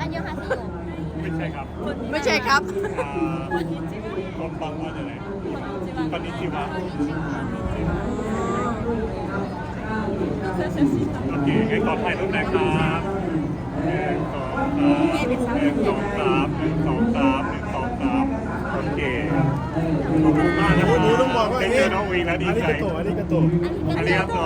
อันยองฮาซิโยไม่ใช่ครับไม่ใช่ครับอ่าคนฟังว่าจะไหนคอนนิจิวะโอเคงั้นขอถ่ายรูปหน่อยครับหนึ่งสองสามหนึ่งสองสามหนึ่งสองสามหนึ่งสองสามโอเคขอบคุณมากนะหนูหนูต้องบอกว่าได้ย่างเจอน้องวีแล้วดีอันนี้ใจกระโตอันนี้กระโตอาริยาโต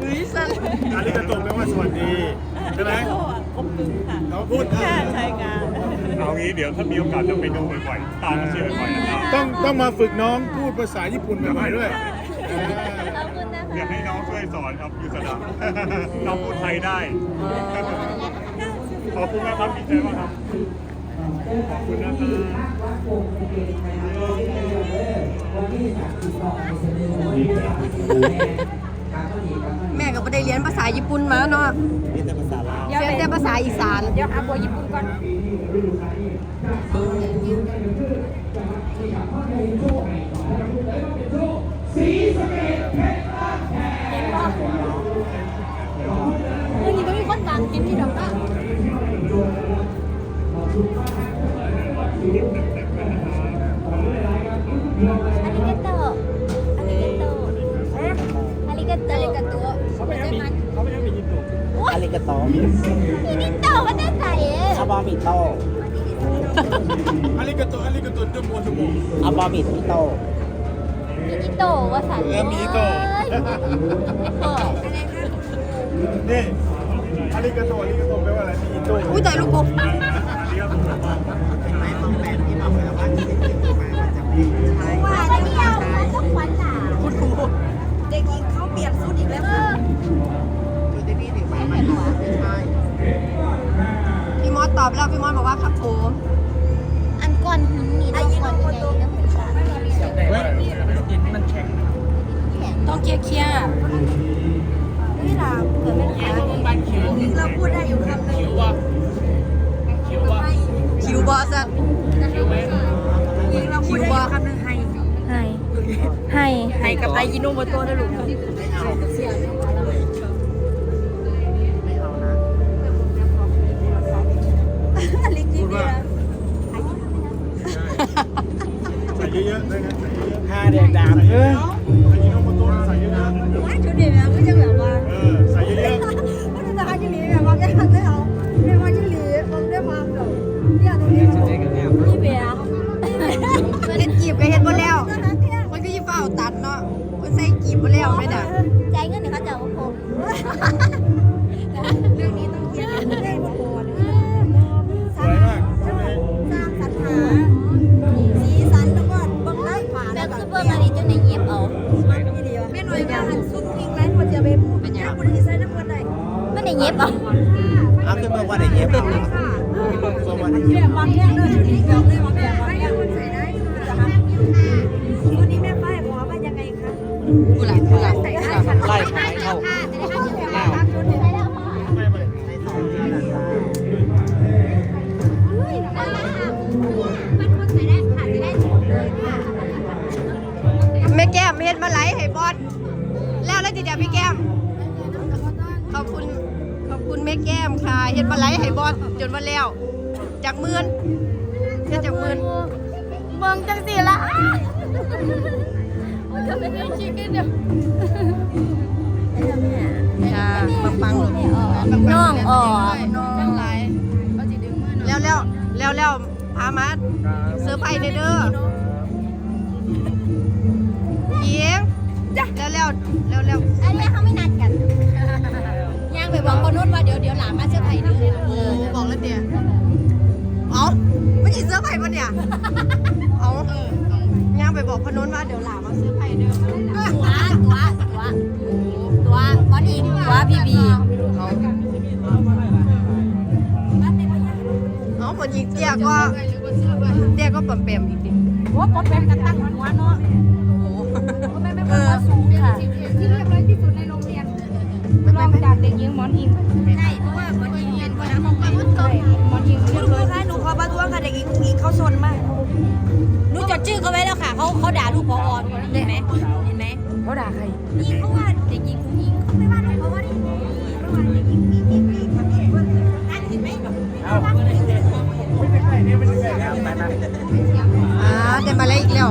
เฮ้ยสันอันนี้กระโตแปลว่าสวัสดี ใช่ไหม ครบตึงค่ะเขาพูด ค่ะใช่ค่ะเอางี้เดี๋ยวถ้ามีโอกาสจะไปดูบ่อยๆ ตามมาเชียร์บ่อยๆนะครับต้องต้องมาฝึกน้องพูดภาษาญี่ปุ่นบ่อยๆด้วย ขอบคุณนะคะอยากให้น้องช่วยสอนครับยูสดาน้องพูดไทยได้ ขอบคุณมากครับดีใจมากครับ ขอบคุณนะครับแม่ก็ไม่ได้เรียนภาษาญี่ปุ่นมาเนาะนี่ ษาอีสาน เดี๋ยวหาบัวญี่ปุ่นก่อนเมื่อนี้ก็มีคนดังกินที่ดอกนะอาริกาโตอาริกาโตอาริกาโตอาริกาโต เขาไม่ได้มีเขาไม่ได้มีญี่ปุ่น อาริกาโตอาริกาโตก็ได้ใส่เองอาบอมิโตอันนี้กระโตอันนี้กระโตจมูกจมูกอาบอมิโตมินิโตว่าสันเออมินิโตโอ้ยนี่อันนี้กระโตอันนี้กระโตแปลว่าอะไรมีโตอุ้ยแต่ลูกบุ๊กว่าได้เดียวมันก็ขวัญหนาคุณครูเด็กหญิงเขาเปลี่ยนชุดอีกแล้ว อบแล้วพี่มอสบอกว่าครับผมอันก่อนหินนี่ต้องก่อนใหญ่ๆนะเหมือนกันต้องเคลียร์เคลียร์นี่ล่ะเกิดเป็นหาเราพูดได้อยู่คำหนึ่งคิวบอสันยิงเราพูดได้อยู่คำนึ่งให้ให้ให้ให้กับไอยิโนโมโตะนะลูก ว่า ใส่เยอะๆด้วยนะใส่เยอะห้าเดือนดามเออๆอายิโนโมโตะใส่เยอะไม่ชุดเด็กแล้วก็จะแบบว่าๆเออใส่เยอะไม่ได้จะให้ยิลีแบบว่าแค่ทันได้เอาเรียกว่ายิลีมันได้ความแบบเนี่ยตรงนี้พี่เบียร์เฮ็ดกีบก็เฮ็ดบ่แล้ว มันก็ยิ่งเฝ้าตัดเนาะมันใส่กีบบ่แล้วไม่น่ะ บเอาเอาขึ้นมาว่าได้เย็บเอาค่ะส่วนวันได้เรีเย็บเลยที่เกี่ยวเลยบางแยกบางแยกคนใส่ได้ค่ะวันนี้แม่ป้ายบอว่ายังไงคะกูหลังกูหลังใส่ได้กูหลังค่ะไล่ขายเข้าจะได้ห้าสิบห้าชุดได้แล้วพ่อไม่ไม่มันใส่ได้ค่ะจะได้ชุดเลยค่ะแม่แก้มเฮ็ดมาไหลให้บอสแล้วแล้วทีเดียวพี่แก้ม อบคุณแม่แก้มค่ะเฮ็ดมาไหลให้บอสจนวันแล้วจากหมื่นเฮ็ดจากหมื่นเมืองจังสิละมันจะเป็นยังชิคกันเดียวค่ะปังปังๆเลยน้องอ๋อจังไรแล้วแล้วแล้วแล้วพามาเซอร์ไพรส์เด้อเด้อเอียงแล้วแล้วแล้วแล้วอันนี้เขาไม่นัดกันย่าง ไปบอกคนนู้นว่าเดี๋ยวเดี๋ยวหลานมาเชื่อไทยเด้อโอ้บอกแล้วเดี๋ยวเอาไม่ใช่เซอร์ไพรส์ปะเนี่ยเอาย่างไปบอกพนนว่าเดี๋ยวหลามาเซอร์ไพรส์เด้อตัวตัวตัวตัวบอลอีกตัวพีบีเอาเอาคนยิงเตี้ยก็เตี้ยก็ปั๊มแปมอีกดิว่าป๊อปแป๊บกันตั้งหัวเนาะโอ้โหไม่ไม่ไม่ว่าสูงค่ะที่เรียบร้อยที่สุดใน ลองจาเด็กหญิงมอนอิงใช่เพราะว่ามอนอิงเรียนคนนั้นมองว่ามันตกหมอนอิงคุเรียณนครูคะหนูขอประท้วงค่ะเด็กหญิงอุ๋งอิงเขาซนมากหนูจดชื่อเขาไว้แล้วค่ะเขาเขาด่าลูกพออทุกคนได้ยินไหมเห็นไหมเขาด่าใครนี่เขาว่าเด็กหญิงคุณหญิงเขาไม่ว่าลูกเพราะว่าที่นี่เขาว่าเด็กหญิงมีมีมีทำเองว่านั่นเห็นไหมเอาไม่ได้ไม่ได้ไม่ได้ไม่ได้ไม่ได้ อ่าเดินมาแล้วอีกแล้ว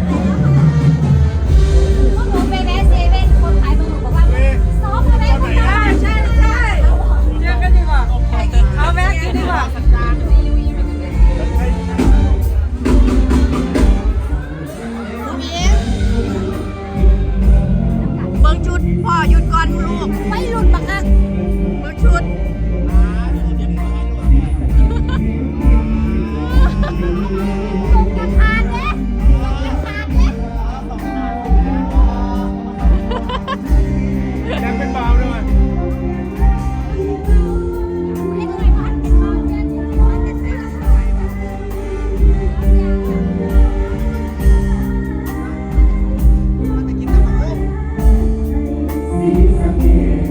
พ่อหยุดก่อนลูก you.